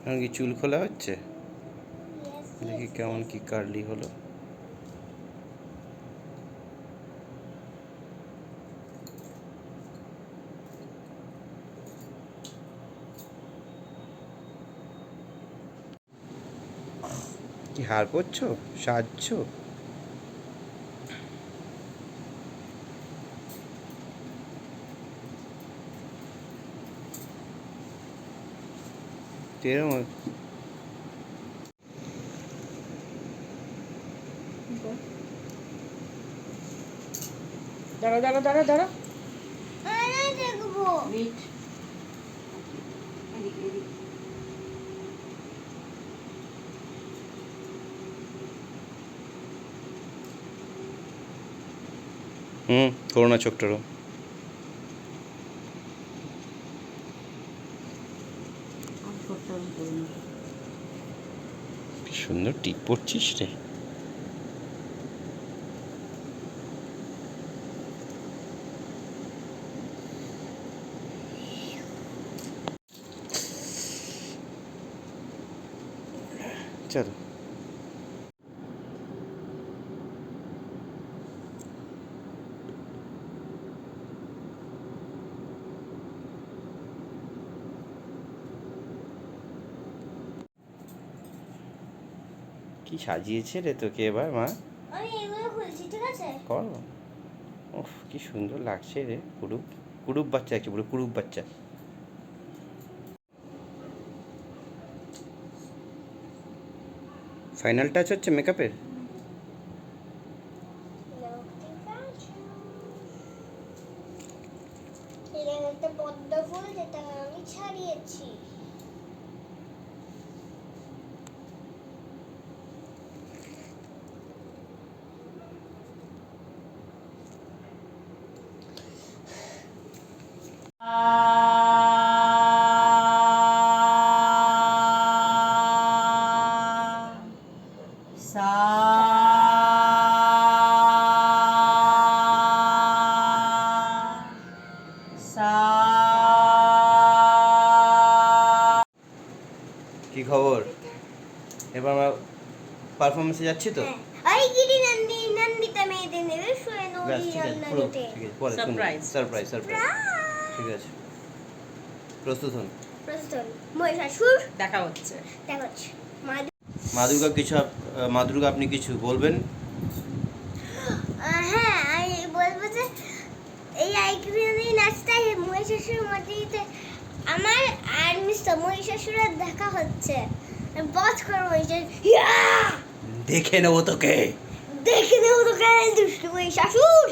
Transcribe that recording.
এখন কি চুল খোলা হচ্ছে? দেখি কেমন কি কার্লি হলো? কি হার করছ সাজছো? এরম দাঁড়া দাঁড়া দাঁড়া দাঁড়া। দেখব হুম করোনা চোখটারও কি সুন্দর টিপ পড়ছিস রে। চলো। কি সাজিয়েছে রে তোকে এবার মা? আমি এগুলো খুলছি ঠিক আছে? কর। উফ কি সুন্দর লাগছে রে কুরুপ। কুরুপ বাচ্চা কি বলে কুরুপ বাচ্চা। ফাইনাল টাচ হচ্ছে মেকআপের একটা পদ্ম ফুল যেটা আমি ছাড়িয়েছি। কি খবর? এবার আমরা পারফরমেন্সে যাচ্ছি তো? আই গিরি নন্দি নন্দিতা শুয়ে নদী পরে Surprise. সারপ্রাইজ সারপ্রাইজ ঠিক আছে। প্রস্তুত হন। প্রস্তুত মহিষাসুর। দেখা হচ্ছে। দেখাচ্ছি মাদু মা দুর্গা কিছু মা দুর্গা আপনি কিছু বলবেন? হ্যাঁ আমি বলব যে এই আইক্রিমি নাচটা মহিষাসুর আমার আর মিস্টার মহিষাসুরের দেখা হচ্ছে। বস করে মহিষাসুর। ইয়া! দেখে নেব তোকে। দেখে নেব তোকে দুষ্টু মহিষাসুর।